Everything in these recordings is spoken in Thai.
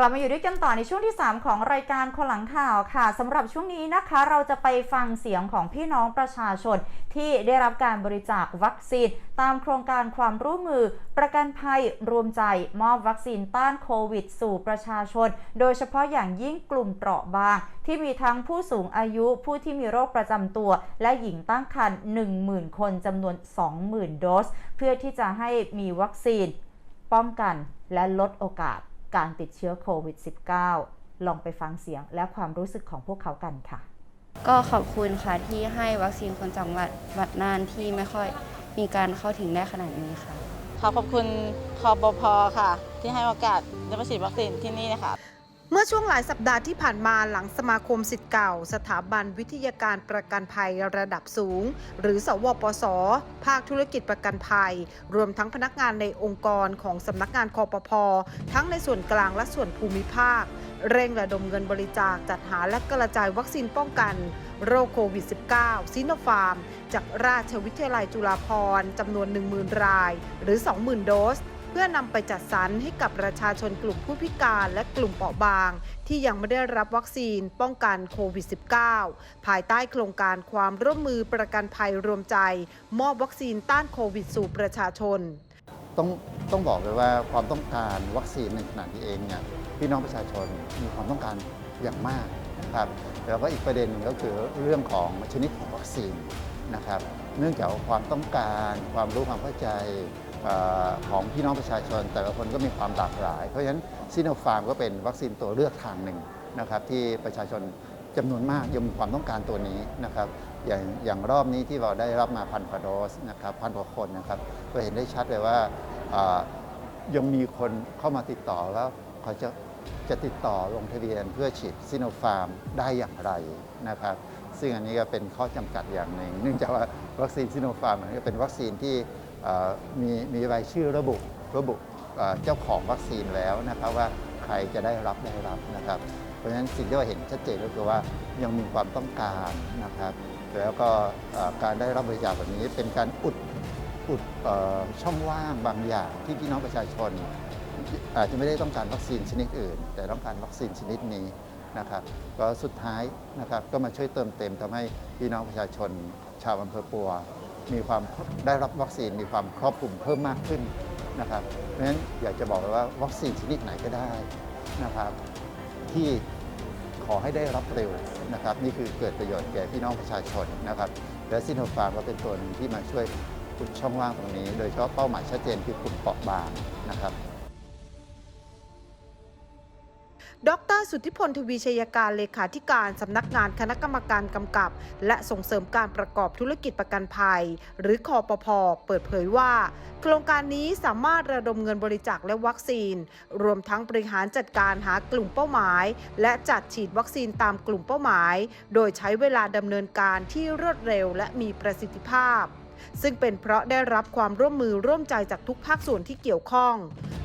กลับมาอยู่ด้วยกันต่อในช่วงที่ 3 ของรายการคนหลังข่าวค่ะสำหรับช่วงนี้นะคะ เราจะไปฟังเสียงของพี่น้องประชาชน ที่ได้รับการบริจาควัคซีน ตามโครงการความร่วมมือ ประกันภัยรวมใจมอบวัคซีนต้านโควิด สู่ประชาชน โดยเฉพาะอย่างยิ่งกลุ่มเปราะบาง ที่มีทั้งผู้สูงอายุผู้ที่มีโรคประจำตัว และหญิงตั้งครรภ์10,000 คนจำนวน 20,000 โดส เพื่อที่จะให้มีวัคซีน ป้องกันและลดโอกาส การติดเชื้อโควิด -19 ลองไปฟังเสียงและความรู้สึกของพวกเขากันค่ะ ก็ขอบคุณค่ะที่ให้วัคซีนคนจังหวัดวัดน่านที่ไม่ค่อยมีการเข้าถึงได้ขนาดนี้ค่ะ ขอขอบคุณคอบพค่ะ ที่ให้โอกาสได้มาฉีดวัคซีนที่นี่นะคะ เมื่อช่วงหลายสัปดาห์ที่ผ่านมาหลังสมาคมสิทธิ์เก่า สถาบันวิทยาการประกันภัยระดับสูง หรือสวปส ภาคธุรกิจประกันภัย รวมทั้งพนักงานในองค์กรของสำนักงานคอปพอทั้งในส่วนกลางและส่วนภูมิภาค เร่งระดมเงินบริจาคจัดหาและกระจายวัคซีนป้องกัน โรคโควิด -19 ซิโนฟาร์ม จากราชวิทยาลัยจุฬาภรณ์จำนวน 10,000 ราย หรือ 20,000 โดส เพื่อนำไปจัดสรรให้กับประชาชนกลุ่มผู้พิการและกลุ่มเปราะบาง ที่ยังไม่ได้รับวัคซีนป้องกันโควิด -19 ภายใต้โครงการความร่วมมือประกันภัยรวมใจ มอบวัคซีนต้านโควิดสู่ประชาชน ต้องต้องบอกเลยว่าความต้องการวัคซีนในขณะนี้เองเนี่ยพี่น้องประชาชนมีความต้องการอย่างมากนะครับแล้วก็อีกประเด็นหนึ่งก็คือเรื่องของชนิดของวัคซีนนะครับ เนื่องจากความต้องการความรู้ความเข้าใจ ของพี่น้องประชาชน แต่ละคนก็มีความหลากหลาย เพราะฉะนั้นซีโนฟาร์มก็เป็นวัคซีนตัวเลือกทางหนึ่งนะครับที่ประชาชนจำนวนมากยังมีความต้องการตัวนี้นะครับอย่างอย่างรอบนี้ที่เราได้รับมาพันกว่าโดสนะครับพันกว่าคนนะครับก็เห็นได้ชัดเลยว่ายังมีคนเข้ามาติดต่อแล้วเขาจะจะติดต่อลงทะเบียนเพื่อฉีดซิโนฟาร์มได้อย่างไรนะครับ ซึ่งอันนี้ก็เป็นข้อจำกัดอย่างหนึ่ง เนื่องจากว่าวัคซีนซิโนฟาร์มมันก็เป็นวัคซีนที่ มีมีรายชื่อระบุระบุเจ้าของวัคซีนแล้วนะครับว่าใครจะได้รับได้รับนะครับ เพราะฉะนั้นสิ่งที่เราเห็นชัดเจนก็คือว่ายังมีความต้องการนะครับ แล้วก็การได้รับบริจาคแบบนี้เป็นการอุดอุดช่องว่างบางอย่างที่พี่น้องประชาชน อาจจะไม่ได้ต้องการวัคซีนชนิดอื่น แต่ต้องการวัคซีนชนิดนี้นะครับก็สุดท้ายนะครับก็มาช่วยเติมเต็มทำให้พี่น้องประชาชนชาวอำเภอปัว มีความได้รับวัคซีนมีความครอบคลุมเพิ่มมากขึ้นนะครับเพราะฉะนั้นอยากจะบอกเลยว่าวัคซีนชนิดไหนก็ได้นะครับ ที่ขอให้ได้รับเร็วนะครับ นี่คือเกิดประโยชน์แก่พี่น้องประชาชนนะครับ และซิโนฟาร์มก็เป็นตัวนึงที่มาช่วยขุดช่องว่างตรงนี้ โดยเฉพาะเป้าหมายชัดเจนคือกลุ่มเปราะบางนะครับ ดร สุทธิพลทวีชัยการเลขาธิการสำนักงานคณะกรรมการกำกับ และส่งเสริมการประกอบธุรกิจประกันภัย หรือคอปพเปิดเผยว่า โครงการนี้สามารถระดมเงินบริจาคและวัคซีน รวมทั้งบริหารจัดการหากลุ่มเป้าหมาย และจัดฉีดวัคซีนตามกลุ่มเป้าหมาย โดยใช้เวลาดำเนินการที่รวดเร็วและมีประสิทธิภาพ ซึ่งเป็นเพราะได้รับความร่วมมือร่วมใจจากทุกภาคส่วนที่เกี่ยวข้อง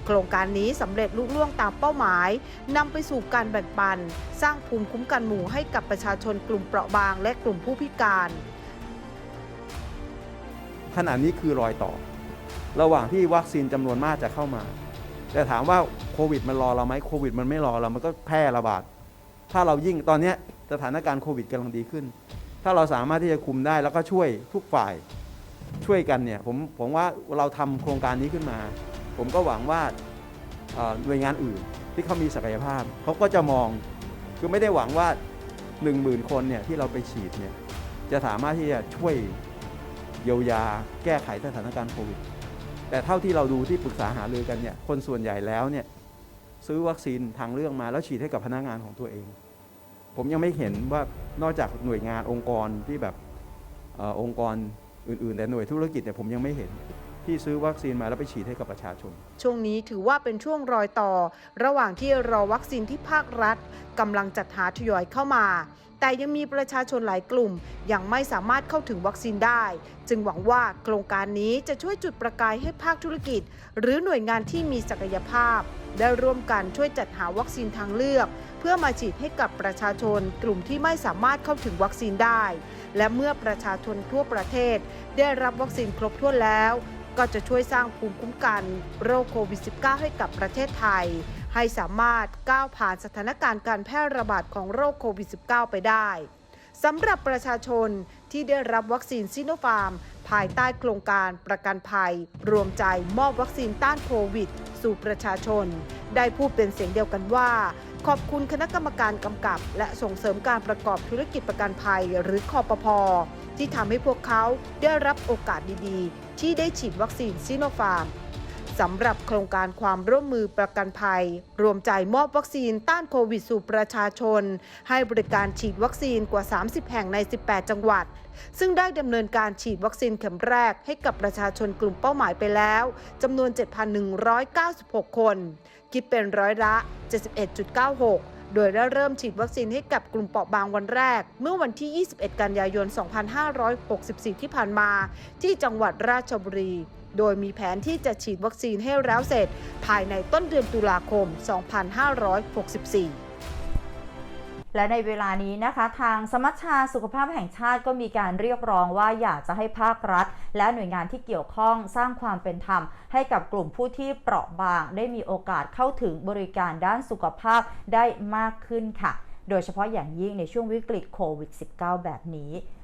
โครงการนี้สำเร็จลุล่วงตามเป้าหมายนำไปสู่การแบ่งปัน สร้างภูมิคุ้มกันหมู่ให้กับประชาชนกลุ่มเปราะบาง และกลุ่มผู้พิการ ขณะนี้คือรอยต่อ ระหว่างที่วัคซีนจำนวนมากจะเข้ามา แต่ถามว่าโควิดมันรอเราไหมโควิดมันไม่รอเรา มันก็แพร่ระบาด ถ้าเรายิ่งตอนนี้สถานการณ์โควิดกำลังดีขึ้น ถ้าเราสามารถที่จะคุมได้แล้วก็ช่วยทุกฝ่าย ช่วยกันเนี่ยผมผมว่าเราทำโครงการนี้ขึ้นมา ผมก็หวังว่าหน่วยงานอื่นที่เขามีศักยภาพเขาก็จะมองคือไม่ได้หวังว่า 1 0,000 คนเนี่ยที่เราไปฉีดเนี่ยจะสามารถที่จะช่วยเยียวยาแก้ไขสถานการณ์โควิดแต่เท่าที่เราดูที่ปรึกษาหารือกันเนี่ยคนส่วนใหญ่แล้วเนี่ยซื้อวัคซีนทางเรื่องมาแล้วฉีดให้กับพนักงานของตัวเอง ผมยังไม่เห็นว่านอกจากหน่วยงานองค์กรที่แบบอองค์กร อื่นๆ แต่หน่วยธุรกิจเนี่ยผมยังไม่เห็นที่ซื้อวัคซีนมาแล้วไปฉีดให้กับประชาชน ช่วงนี้ถือว่าเป็นช่วงรอยต่อ ระหว่างที่รอวัคซีนที่ภาครัฐกำลังจัดหาทยอยเข้ามา แต่ยังมีประชาชนหลายกลุ่ม ยังไม่สามารถเข้าถึงวัคซีนได้ จึงหวังว่าโครงการนี้จะช่วยจุดประกายให้ภาคธุรกิจ หรือหน่วยงานที่มีศักยภาพ ได้ร่วมกันช่วยจัดหาวัคซีนทางเลือก พื่อมาฉีดให้กับประชาชนกลุ่มที่ไม่สามารถเข้าถึงวัคซีนได้ และเมื่อประชาชนทั่วประเทศ ได้รับวัคซีนครบถ้วนแล้ว ก็จะช่วยสร้างภูมิคุ้มกัน โรคโควิด -19 ให้กับประเทศไทย ให้สามารถก้าวผ่านสถานการณ์การแพร่ระบาดของโรคโควิด -19 ไปได้สำหรับประชาชนที่ได้รับวัคซีนซิโนฟาร์ม ภายใต้โครงการประกันภัย รวมใจมอบวัคซีนต้านโควิด สู่ประชาชน ได้พูดเป็นเสียงเดียวกันว่า ขอบคุณคณะกรรมการกำกับ และส่งเสริมการประกอบธุรกิจประกันภัยหรือคอปพที่ทำให้พวกเขาได้รับโอกาสดีๆ ที่ได้ฉีดวัคซีนซิโนฟาร์ม สำหรับโครงการความร่วมมือประกันภัย รวมใจมอบวัคซีนต้านโควิดสู่ประชาชน ให้บริการฉีดวัคซีนกว่า 30 แห่งใน 18 จังหวัด ซึ่งได้ดำเนินการฉีดวัคซีนเข็มแรกให้กับประชาชนกลุ่มเป้าหมายไปแล้วจำนวน 7,196 คน คิดเป็นร้อยละ 71.96โดยได้เริ่มฉีดวัคซีนให้กับกลุ่มเปราะบางวันแรก เมื่อวันที่ 21 กันยายน 2564 ที่ผ่านมา ที่จังหวัดราชบุรี โดยมีแผนที่จะฉีดวัคซีนให้แล้วเสร็จ ภายในต้นเดือนตุลาคม 2564และในเวลานี้นะคะทางสมัชชาสุขภาพแห่งชาติก็มีการเรียกร้องว่าอยากจะให้ภาครัฐ และหน่วยงานที่เกี่ยวข้องสร้างความเป็นธรรม ให้กับกลุ่มผู้ที่เปราะบาง ได้มีโอกาสเข้าถึงบริการด้านสุขภาพได้มากขึ้นค่ะ โดยเฉพาะอย่างยิ่งในช่วงวิกฤตโควิด -19 แบบนี้